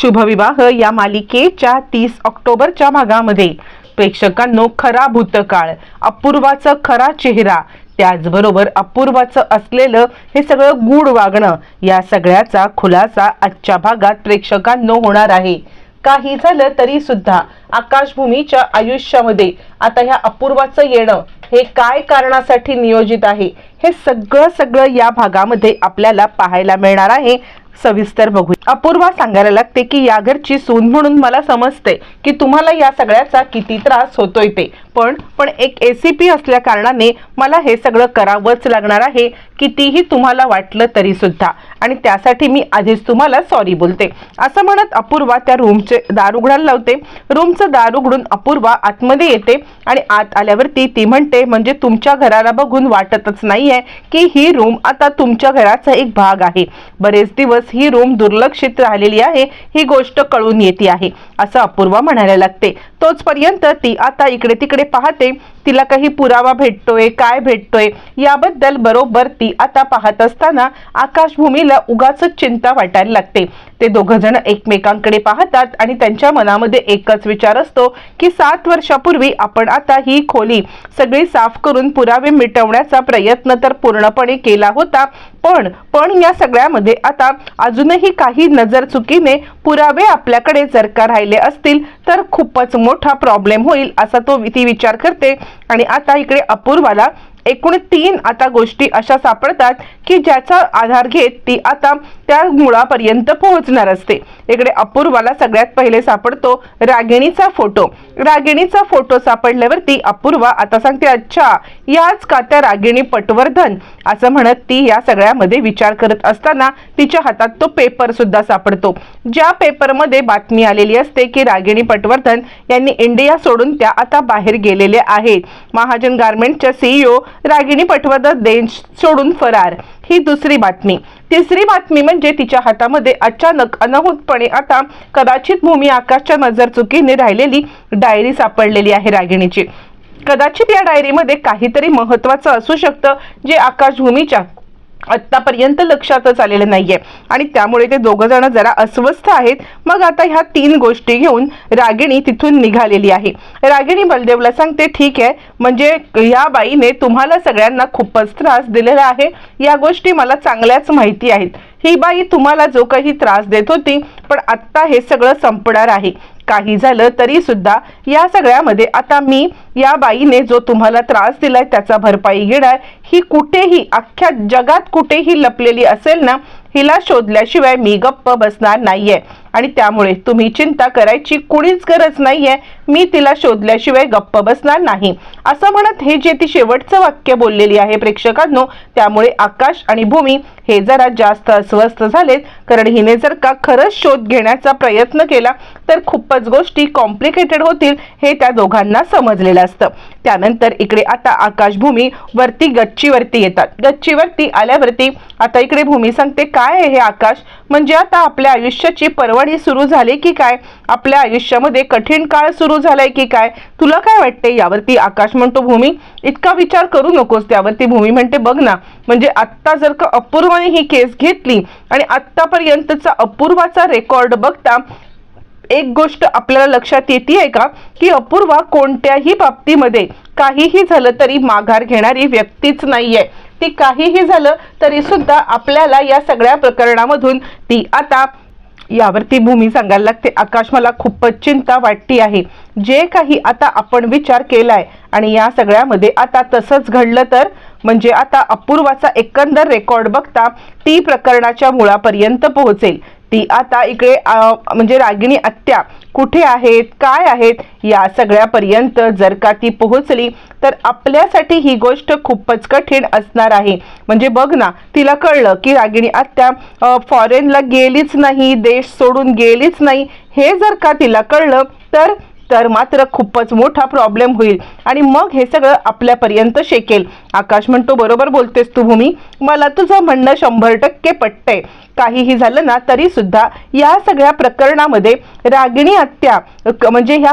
शुभविवाह या मालिकेच्या तीस ऑक्टोबरच्या भागामध्ये प्रेक्षकांनो खरा भूतकाळ अपूर्वाचा खरा चेहरा त्याचबरोबर अपूर्वाचं असलेलं हे सगळं गूढ वागणं या सगळ्याचा खुलासा आजच्या भागात प्रेक्षकांनो होणार आहे. काही झालं तरी सुद्धा आकाशभूमीच्या आयुष्यामध्ये आता ह्या अपूर्वाचं येणं हे काय कारणासाठी नियोजित आहे हे सगळं सगळं या भागामध्ये आपल्याला पाहायला मिळणार आहे. सविस्तर बघू अपूर्वा सांगायला लागते की या घरची सून म्हणून मला समजते की तुम्हाला या सगळ्याचा किती त्रास होतोय ते. पण पण एक ए सी असल्या कारणाने मला हे सगळं करावंच लागणार आहे. कितीही तुम्हाला वाटलं तरी सुद्धा आणि त्यासाठी मी आधीच तुम्हाला सॉरी बोलते. असं म्हणत अपूर्वा त्या रूमचे दार उघडायला लावते. रूमचं दार उघडून अपूर्वा आतमध्ये येते आणि आत आल्यावरती ती म्हणते म्हणजे तुमच्या घराला बघून वाटतच नाहीये की ही रूम आता तुमच्या घराचा एक भाग आहे. बरेच दिवस ही रूम दुर्लक्षित राहिलेली आहे. ही गोष्ट कळून येते आहे. असं अपूर्वा म्हणायला लागते. तोचपर्यंत ती आता इकडे तिकडे पाहते. तिला काही पुरावा भेटतोय काय भेटतोय याबद्दल बरोबर ती आता पाहत असताना आकाशभूमीला उगाच चिंता वाटायला लागते. ते दोघ जण एकमेकांकडे पाहतात आणि त्यांच्या मनामध्ये एकच विचार असतो की सात वर्षापूर्वी आपण आता ही खोली सगळी साफ करून पुरावे मिटवण्याचा प्रयत्न तर पूर्णपणे केला होता पण पण या सगळ्यामध्ये आता अजूनही काही नजर चुकीने पुरावे आपल्याकडे जर का राहिले असतील तर खूपच मोठा प्रॉब्लेम होईल असा तो ती विचार करते. आणि आता इकडे अपूर्वाला एकूण तीन आता गोष्टी अशा सापडतात की ज्याचा आधार घेत ती आता त्या मुळापर्यंत पोहोचणार असते. इकडे अपूर्वाला सगळ्यात पहिले सापडतो रागिणीचा फोटो. रागिणीचा फोटो सापडल्यावरती अपूर्वा आता सांगते अच्छा याच का त्या रागिणी पटवर्धन? असं म्हणत ती या सगळ्यामध्ये विचार करत असताना तिच्या हातात तो पेपर सुद्धा सापडतो. ज्या पेपरमध्ये बातमी आलेली असते की रागिणी पटवर्धन यांनी इंडिया सोडून त्या आता बाहेर गेलेल्या आहेत. महाजन गारमेंटच्या सीईओ रागिणी पटवर्धन देश सोडून फरार. ही दुसरी बातमी. तिसरी बातमी म्हणजे तिच्या हातामध्ये अचानक अनहूतपणे आता कदाचित भूमी आकाशच्या नजर चुकीने राहिलेली डायरी सापडलेली आहे रागिणीची. कदाचित या डायरीमध्ये काहीतरी महत्वाचं असू शकतं जे आकाशभूमीच्या आत्तापर्यंत लक्षातच आलेलं नाहीये. आणि त्यामुळे ते दोघं जण जरा अस्वस्थ आहेत. मग आता ह्या तीन गोष्टी घेऊन रागिणी तिथून निघालेली आहे. रागिणी बलदेवला सांगते ठीक आहे. म्हणजे या बाईने तुम्हाला सगळ्यांना खूपच त्रास दिलेला आहे. या गोष्टी मला चांगल्याच माहिती आहेत. ही बाई तुम्हाला जो काही त्रास देत होती पण आत्ता हे सगळं संपणार आहे. काही झालं तरी सुद्धा या सगळ्यामध्ये आता मी या बाईने जो तुम्हाला त्रास दिलाय त्याचा भरपाई घेणार ही कुठेही अख्ख्या जगात कुठेही लपलेली असेल ना हिला शोधल्याशिवाय मी गप्प बसणार नाहीये. आणि त्यामुळे तुम्ही चिंता करायची कुणीच गरज नाहीये. मी तिला शोधल्याशिवाय गप्प बसणार नाही. असं म्हणत हे जे ती शेवटचं वाक्य बोललेली आहे प्रेक्षकांनो त्यामुळे आकाश आणि भूमी हे जरा जास्त अस्वस्थ झालेत. कारण हिने जर का खरंच शोध घेण्याचा प्रयत्न केला तर खूपच गोष्टी कॉम्प्लिकेटेड होतील हे त्या दोघांना समजलेलं असतं. त्यानंतर इकडे आता आकाश भूमी वरती गच्चीवरती येतात. गच्चीवरती आल्यावरती आता इकडे भूमी सांगते काय आहे हे आकाश? म्हणजे आता आपल्या आयुष्याची परवडी सुरू झाली की काय? आपल्या आयुष्यामध्ये कठीण काळ सुरू झालाय की काय? तुला काय वाटते यावरती? आकाश म्हणतो भूमी इतका विचार करू नकोस त्यावरती भूमी म्हणते बघ ना म्हणजे आत्ता जर का अपूर्वाने ही केस घेतली आणि आत्तापर्यंतचा अपूर्वाचा रेकॉर्ड बघता एक गोष्ट आपल्याला लक्षात येते का? की अपूर्वा कोणत्याही बाबतीमध्ये काहीही झालं तरी माघार घेणारी व्यक्तीच नाहीये. ती काहीही झालं तरी सुद्धा आपल्याला या सगळ्या प्रकरणामधून ती आता यावरती भूमी सांगायला लागते. आकाश मला खूपच चिंता वाटती आहे. जे काही आता आपण विचार केलाय आणि या सगळ्यामध्ये आता तसंच घडलं तर म्हणजे आता अपूर्वाचा एकंदर रेकॉर्ड बघता ती प्रकरणाच्या मुळापर्यंत पोहोचेल. ती आता इकडे म्हणजे रागिणी आत्या कुठे आहेत काय आहेत या सगळ्यापर्यंत जर का ती पोहोचली तर आपल्यासाठी ही गोष्ट खूपच कठीण असणार आहे. म्हणजे बघ ना तिला कळलं की रागिणी आत्या फॉरेनला गेलीच नाही देश सोडून गेलीच नाही. हे जर का तिला कळलं तर तर मात्र खूपच मोठा प्रॉब्लेम होईल. आणि मग हे सगळं आपल्यापर्यंत शेकेल. आकाश म्हणतो बरोबर बोलतेस तू भूमी. मला तुझं म्हणणं शंभर टक्के पटतंय. काहीही झालं ना तरी सुद्धा या सगळ्या प्रकरणामध्ये रागिणी हत्या क- म्हणजे ह्या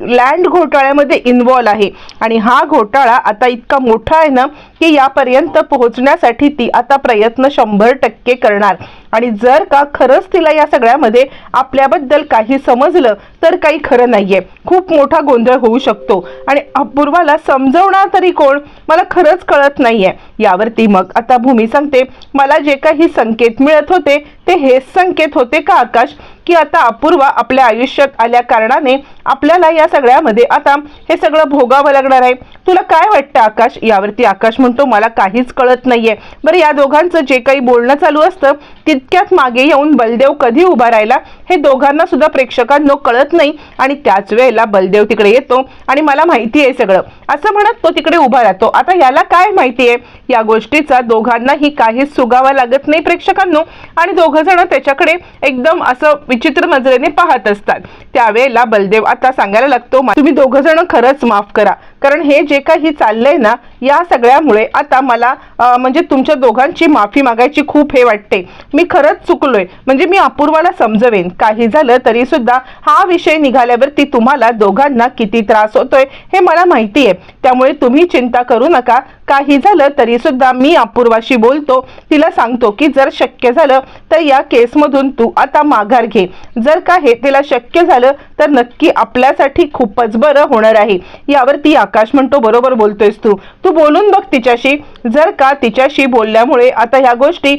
लँड घोटाळ्यामध्ये इन्वॉल्व आहे. आणि हा घोटाळा आता इतका मोठा आहे ना की यापर्यंत पोहोचण्यासाठी ती आता प्रयत्न शंभर टक्के करणार. आणि जर का खरंच तिला या सगळ्यामध्ये आपल्याबद्दल काही समजलं तर काही खरं नाहीये. खूप मोठा गोंधळ होऊ शकतो. आणि अपूर्वाला समजवणार तरी कोण? मला खरंच कळत नाहीये. यावरती मग आता भूमी सांगते मला जे काही संकेत मिळत होते ते हेच संकेत होते का आकाश? की आता अपूर्वा आपल्या आयुष्यात आल्या कारणाने आपल्याला या सगळ्यामध्ये आता हे सगळं भोगावं लागणार आहे. तुला काय वाटतं आकाश? यावरती आकाश म्हणतो मला काहीच कळत नाहीये. बरं या दोघांचं जे काही बोलणं चालू असतं तितक्यात मागे येऊन बलदेव कधी उभा राहिला हे दोघांना सुद्धा प्रेक्षकांना कळत नाही. आणि त्याच वेळेला बलदेव तिकडे येतो आणि मला माहिती आहे सगळं. असं म्हणत तो तिकडे उभा राहतो. आता याला काय माहिती आहे? या गोष्टीचा दोघांनाही काहीच सुगावा लागत नाही प्रेक्षकांनो. आणि दोघ जण त्याच्याकडे एकदम असं विचित्र नजरेने पाहत असतात. त्यावेळेला बलदेव आता सांगायला लागतो तुम्ही दोघ जण खरंच माफ करा. कारण हे जे काही चाललंय ना या सगळ्यामुळे आता मला म्हणजे तुमच्या दोघांची माफी मागायची खूप हे वाटते. मी खरंच चुकलोय. म्हणजे मी अपूर्वाला समजवेन. काही झालं तरी सुद्धा हा विषय निघाल्यावरती तुम्हाला दोघांना किती त्रास होतोय हे मला माहिती आहे त्यामुळे तुम्ही चिंता करू नका. काही झालं तरी सुद्धा मी अपूर्वाशी बोलतो. तिला सांगतो की जर शक्य झालं तर या केसमधून तू आता माघार घे. जर का हे तिला शक्य झालं तर नक्की आपल्यासाठी खूपच बरं होणार आहे. यावरती आकाश म्हणतो बरोबर बोलतोयस तू. तू बोलून बघ तिच्याशी. जर का तिच्याशी बोलल्यामुळे आता ह्या गोष्टी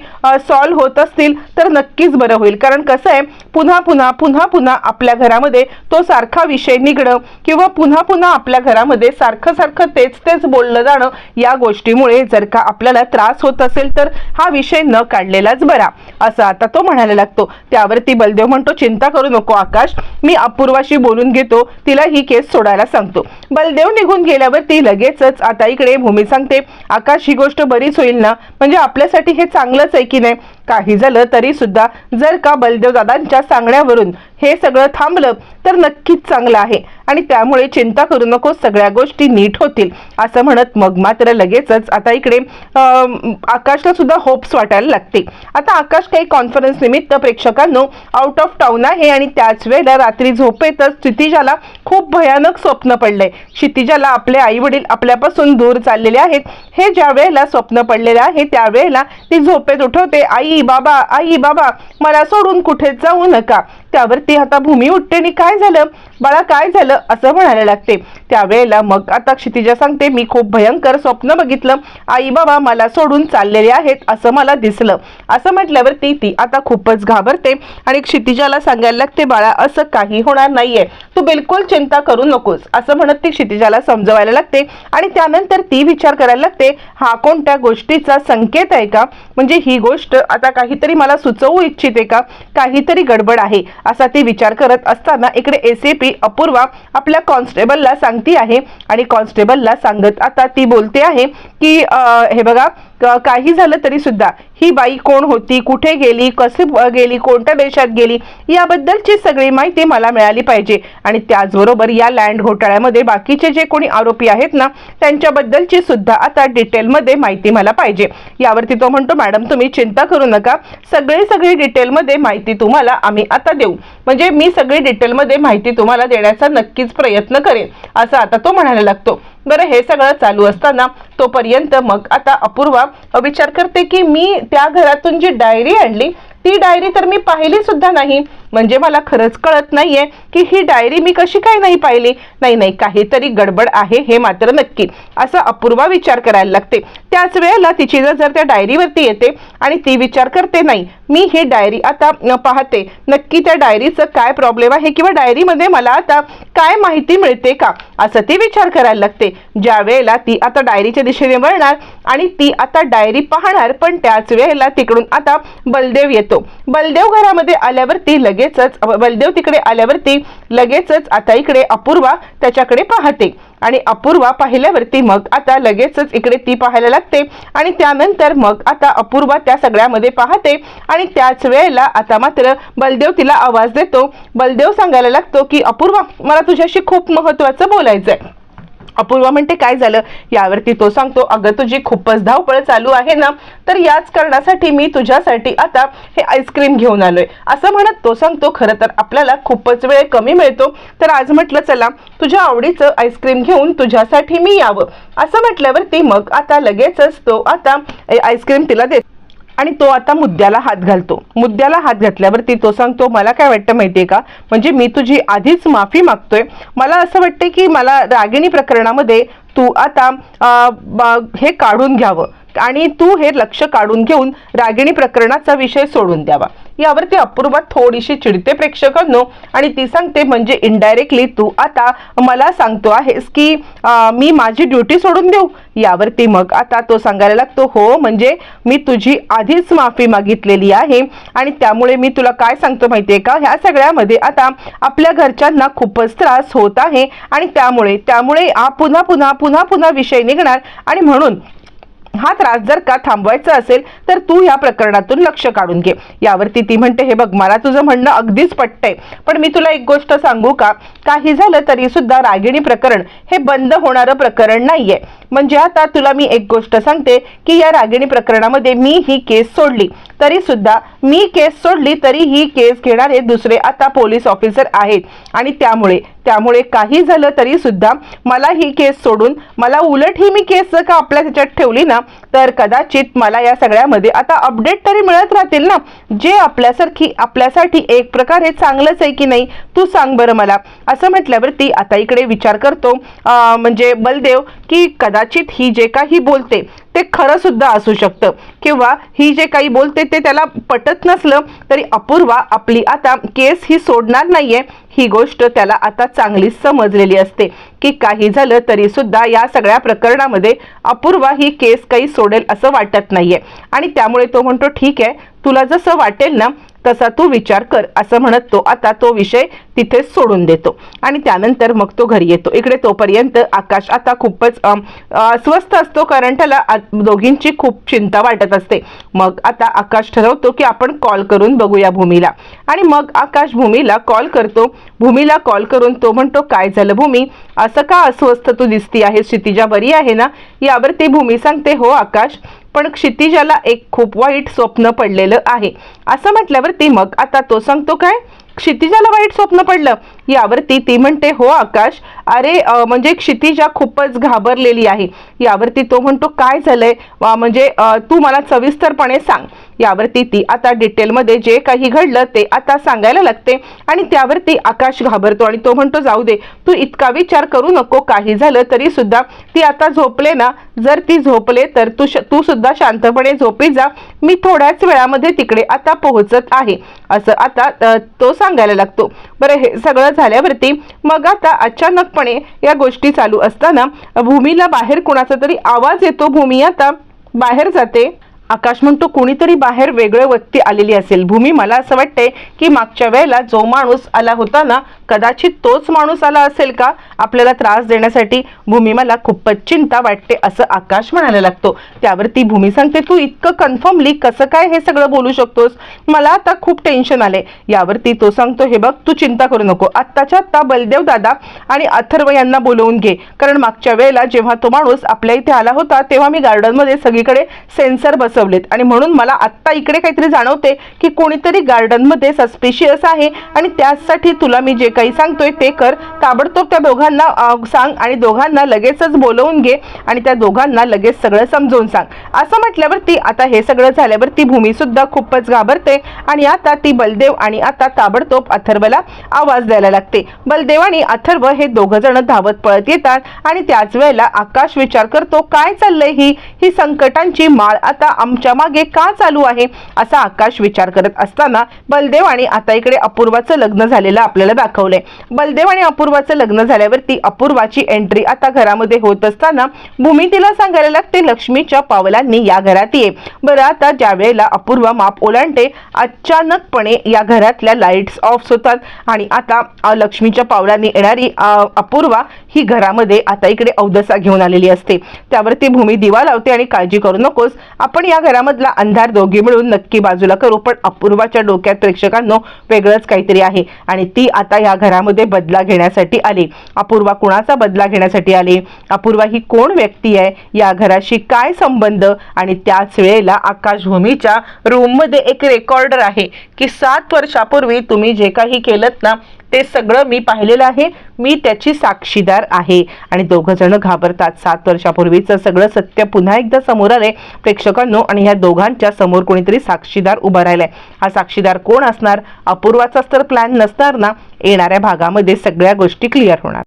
सॉल्व्ह होत असतील तर नक्कीच बरं होईल. कारण कसं आहे पुन्हा पुन्हा पुन्हा पुन्हा आपल्या घरामध्ये तो सारखा विषय निघणं किंवा पुन्हा पुन्हा आपल्या घरामध्ये सारखं सारखं तेच तेच बोललं जाणं या गोष्टीमुळे जर का आपल्याला त्रास होत असेल तर हा विषय न काढलेलाच बरा असं आता तो म्हणायला लागतो. त्यावरती बलदेव म्हणतो चिंता करू नको आकाश मी अपूर्वाशी बोलून घेतो तिला ही केस सोडायला सांगतो. बलदेव निघून गेल्यावर ती लगेचच आता इकडे भूमी सांगते आकाश ही गोष्ट बरीच होईल ना? म्हणजे आपल्यासाठी हे चांगलंच आहे की नाही? काही झालं तरी सुद्धा जर का बलदेव दादांच्या सांगण्यावरून हे सगळं थांबलं तर नक्कीच चांगलं आहे. आणि त्यामुळे चिंता करू नको सगळ्या गोष्टी नीट होतील असं म्हणत मग मात्र लगेचच आता इकडे आकाशला सुद्धा होप्स वाटायला लागते आता आकाश काही कॉन्फरन्स निमित्त प्रेक्षकांनो आउट ऑफ टाऊन आहे आणि त्याच वेळेला रात्री झोपेतच क्षितिजाला खूप भयानक स्वप्न पडलंय. क्षितिजाला आपले आई वडील आपल्यापासून दूर चाललेले आहेत. हे ज्या वेळेला स्वप्न पडलेले आहे त्यावेळेला ती झोपेत उठवते. आई बाबा आई बाबा मला सोडून कुठे जाऊ नका. त्यावरती आता भूमी उठते आणि काय झालं? बाळा काय झालं? असं म्हणायला लागते. त्यावेळेला मग आता क्षितिजा सांगते मी खूप भयंकर स्वप्न बघितलं. आई बाबा मला सोडून चाललेले आहेत असं मला दिसलं. असं म्हटल्यावरती ती आता खूपच घाबरते आणि क्षितिजाला सांगायला लागते बाळा असं काही होणार नाहीये. तू बिलकुल चिंता करू नकोस. असं म्हणत ती क्षितिजाला समजवायला लागते आणि त्यानंतर ती विचार करायला लागते हा कोणत्या गोष्टीचा संकेत आहे का? म्हणजे ही गोष्ट आता काहीतरी मला सुचवू इच्छिते का? काहीतरी गडबड आहे. असा ती विचार करत असताना इकडे एसीपी अपूर्वा आपल्या कॉन्स्टेबलला सांगती आहे. आणि कॉन्स्टेबलला सांगत आता ती बोलते आहे की हे बघा काही झालं तरी सुद्धा ही बाई कोण होती कुठे गेली कसे गेली कोणत्या देशात गेली याबद्दलची सगळी माहिती मला मिळाली पाहिजे. आणि त्याचबरोबर या लँड घोटाळ्यामध्ये बाकीचे जे कोणी आरोपी आहेत ना त्यांच्याबद्दलची सुद्धा आता डिटेलमध्ये माहिती मला पाहिजे. यावरती तो म्हणतो मॅडम तुम्ही चिंता करू नका. सगळे सगळी डिटेलमध्ये माहिती तुम्हाला आम्ही आता देऊ. म्हणजे मी सगळी डिटेलमध्ये माहिती तुम्हाला देण्याचा नक्कीच प्रयत्न करेन. असं आता तो म्हणायला लागतो. बरं हे सगळं चालू असताना तोपर्यंत मग आता अपूर्वा विचार करते की मी त्या घरातून जी डायरी आणली ती डायरी तर मी पाहिली सुद्धा नाही. म्हणजे मला खरंच कळत नाहीये की ही डायरी मी कशी काय नाही पाहिली. नाही नाही काहीतरी गडबड आहे हे मात्र नक्की. असं अपूर्वा विचार करायला लागते. त्याच वेळेला तिची नजर जर त्या डायरीवरती येते आणि ती विचार करते नाही मी ही डायरी आता पाहते. नक्की त्या डायरीचं काय प्रॉब्लेम आहे किंवा डायरीमध्ये मला आता काय माहिती मिळते का? असं ती विचार करायला लागते. ज्या वेळेला ती आता डायरीच्या दिशेने वळणार आणि ती आता डायरी पाहणार पण त्याच वेळेला तिकडून आता बलदेव येतो. बलदेव घरामध्ये आल्यावरती लगेचच बलदेव तिकडे आल्यावरती लगेचच आता इकडे अपूर्वा त्याच्याकडे पाहते. आणि अपूर्वा पाहिल्यावरती मग आता लगेचच इकडे ती पाहायला लागते. आणि त्यानंतर मग आता अपूर्वा त्या सगळ्यामध्ये पाहते. आणि त्याच वेळेला आता मात्र बलदेव तिला आवाज देतो. बलदेव सांगायला लागतो की अपूर्वा मला तुझ्याशी खूप महत्वाचं बोलायचं आहे अपूर्वा म्हणते काय झालं? यावरती तो सांगतो अगं तुझी खूपच धावपळ चालू आहे ना तर याच कारणासाठी मी तुझ्यासाठी आता हे आईस्क्रीम घेऊन आलोय. असं म्हणत तो सांगतो खरं तर आपल्याला खूपच वेळ कमी मिळतो तर आज म्हटलं चला तुझ्या आवडीचं आईस्क्रीम घेऊन तुझ्यासाठी मी यावं. असं म्हटल्यावरती मग आता लगेचच तो आता आईस्क्रीम तिला देतो आणि तो आता मुद्द्याला हात घालतो. मुद्द्याला हात घातल्यावरती तो सांगतो मला काय वाटतं माहितीये का? म्हणजे मी तुझी आधीच माफी मागतोय. मला असं वाटतं की मला रागिणी प्रकरणामध्ये तू आता हे काढून घ्यावं. आणि तू हे लक्ष काढून घेऊन रागिणी प्रकरणाचा विषय सोडून द्यावा. यावरती अपूर्वा थोडीशी चिडते प्रेक्षकांनो. आणि ती सांगते म्हणजे इनडायरेक्टली तू आता मला सांगतो आहेस की आ, मी माझी ड्युटी सोडून देऊ? यावरती मग आता तो सांगायला लागतो हो म्हणजे मी तुझी आधीच माफी मागितलेली आहे आणि त्यामुळे मी तुला काय सांगतो माहितीये का? ह्या सगळ्यामध्ये आता आपल्या घरच्यांना खूपच त्रास होत आहे आणि त्यामुळे त्यामुळे पुन्हा पुन्हा पुन्हा पुन्हा विषय निघणार आणि म्हणून हा त्रास जर का थांबवायचा असेल तर तू या प्रकरणातून लक्ष काढून घे. यावरती ती म्हणते हे बघ मला तुझं म्हणणं अगदीच पटतंय. पण मी तुला एक गोष्ट सांगू का? काही झालं तरी सुद्धा रागिणी प्रकरण हे बंद होणारं प्रकरण नाहीये. म्हणजे आता तुला मी एक गोष्ट सांगते की या रागिणी प्रकरणामध्ये मी ही केस सोडली. तरी सुद्धा मी केस सोडली तरी ही केस घेणारे दुसरे आता पोलीस ऑफिसर आहेत. आणि त्यामुळे त्यामुळे काही झालं तरी सुद्धा मला ही केस सोडून मला उलट ही मी केस जर का आपल्या त्याच्यात ठेवली ना तर कदाचित मला या सगळ्यामध्ये आता अपडेट तरी मिळत राहतील ना. जे आपल्यासारखी आपल्यासाठी एक प्रकारे चांगलंच आहे की नाही तू सांग बरं मला. असं म्हटल्यावरती आता इकडे विचार करतो म्हणजे बलदेव की कदाचित ही जे काही बोलते ते खरं सुद्धा असू शकतं. किंवा ही जे काही बोलते ते त्याला पटत नसलं तरी अपूर्वा आपली आता केस ही सोडणार नाहीये. ही गोष्ट त्याला आता चांगली समजलेली असते. की काही झालं तरी सुद्धा या सगळ्या प्रकरणामध्ये अपूर्वा ही केस काही सोडेल असं वाटत नाहीये. आणि त्यामुळे तो म्हणतो ठीक आहे तुला जसं वाटेल ना तसा तू विचार कर असं म्हणत तो आता तो विषय तिथे सोडून देतो. आणि त्यानंतर मग तो घरी येतो. इकडे तोपर्यंत आकाश आता खूपच अस्वस्थ असतो कारण त्याला दोघींची खूप चिंता वाटत असते. मग आता आकाश ठरवतो की आपण कॉल करून बघूया भूमीला. आणि मग आकाश भूमीला कॉल करतो. भूमीला कॉल करून तो म्हणतो काय झालं भूमी? असं का अस्वस्थ तू दिसती आहे क्षितिजा बरी आहे ना? यावर ती भूमी सांगते हो आकाश पण क्षितिजाला एक खूप वाईट स्वप्न पडलेलं आहे. असं म्हटल्यावरती मग आता तो सांगतो काय? क्षितिजाला वाईट स्वप्न पडलं. यावरती ती म्हणते हो आकाश अरे म्हणजे क्षितिजा खूपच घाबरलेली आहे. यावरती तो म्हणतो काय झालंय? म्हणजे तू मला सविस्तरपणे सांग. यावरती ती आता डिटेलमध्ये जे काही घडलं ते आता सांगायला लागते आणि त्यावरती आकाश घाबरतो आणि तो म्हणतो जाऊ दे तू इतका विचार करू नको काही झालं तरी सुद्धा ती आता झोपले ना जर ती झोपले तर तू श- तू सुद्धा शांतपणे झोपी जा. मी थोड्याच वेळामध्ये तिकडे आता पोहोचत आहे. असं आता तो सांगायला लागतो. बरं हे सगळं झाल्यावरती मग आता अचानकपणे या गोष्टी चालू असताना भूमीला बाहेर कोणाचा तरी आवाज येतो. भूमी आता बाहेर जाते. आकाश म्हणतो कोणीतरी बाहेर वेगळं व्यक्ती आलेली असेल. भूमी मला असं वाटतंय की मागच्या वेळेला जो माणूस आला होता ना कदाचित तोच माणूस आला असेल का? आपल्याला त्रास देण्यासाठी भूमी मला खूपच चिंता वाटते असं आकाश म्हणायला लागतो. त्यावरती भूमी सांगते तू इतकं कन्फर्मली कसं काय हे सगळं बोलू शकतोस? मला आता खूप टेन्शन आले यावरती तो सांगतो हे बघ तू चिंता करू नको. आत्ताच्या आत्ता बलदेव दादा आणि अथर्व यांना बोलवून घे. कारण मागच्या वेळेला जेव्हा तो माणूस आपल्या इथे आला होता तेव्हा मी गार्डनमध्ये सगळीकडे सेन्सर बसवलेत आणि म्हणून मला आत्ता इकडे काहीतरी जाणवते की कोणीतरी गार्डनमध्ये सस्पिशियस आहे आणि त्यासाठी तुला मी जे काही सांगतोय ते कर. ताबडतोब त्या दोघांना सांग आणि दोघांना लगेचच बोलवून घे आणि त्या दोघांना लगेच सगळं समजवून सांग. असं म्हटल्यावरती आता हे सगळं झाल्यावर ती भूमी सुद्धा खूपच घाबरते आणि आता ती बलदेव आणि आता ताबडतोब अथर्वला आवाज द्यायला लागते. बलदेव आणि अथर्व हे दोघं जण धावत पळत येतात आणि त्याच वेळेला आकाश विचार करतो काय चाललंय ही? ही संकटांची माळ आता आमच्या मागे का चालू आहे असा आकाश विचार करत असताना बलदेव आणि आता इकडे अपूर्वाचं लग्न झालेलं आपल्याला दाखवलंय. बलदेव आणि अपूर्वाचं लग्न झाल्यावरती अपूर्वाची एंट्री आता घरामध्ये होत असताना भूमी तिला सांगायला लागते लक्ष्मीच्या पावलांनी या घरात ये. बरं आता ज्या वेळेला अपूर्वा माप ओलांडते अचानकपणे या घरातल्या लाईट्स ऑफ होतात आणि आता लक्ष्मीच्या पावलांनी येणारी अपूर्वा ही घरामध्ये आता इकडे अवदसा घेऊन आलेली असते. त्यावरती भूमी दिवा लावते आणि काळजी करू नकोस आपण या घरामधला अंधार दोघी मिळून नक्की बाजूला करू पण अपूर्वाच्या डोक्यात प्रेक्षकांनो वेगळंच काहीतरी आहे. आणि ती आता या घरामध्ये बदला घेण्यासाठी आली. अपूर्वा कुणाचा बदला घेण्यासाठी आली? अपूर्वा ही कोण व्यक्ती आहे? या घराशी काय संबंध? आणि त्याच वेळेला आकाशभूमीच्या रूममध्ये एक रेकॉर्डर आहे. की सात वर्षापूर्वी तुम्ही जे काही केलं ना ते सगळं मी पाहिलेलं आहे. मी त्याची साक्षीदार आहे. आणि दोघं जण घाबरतात. सात वर्षापूर्वीचं सगळं सत्य पुन्हा एकदा समोर आले प्रेक्षकांनो आणि ह्या दोघांच्या समोर कोणीतरी साक्षीदार उभा राहिलाय. हा साक्षीदार कोण असणार? अपूर्वाचाच तर प्लॅन नसणार ना? येणाऱ्या भागामध्ये सगळ्या गोष्टी क्लिअर होणार.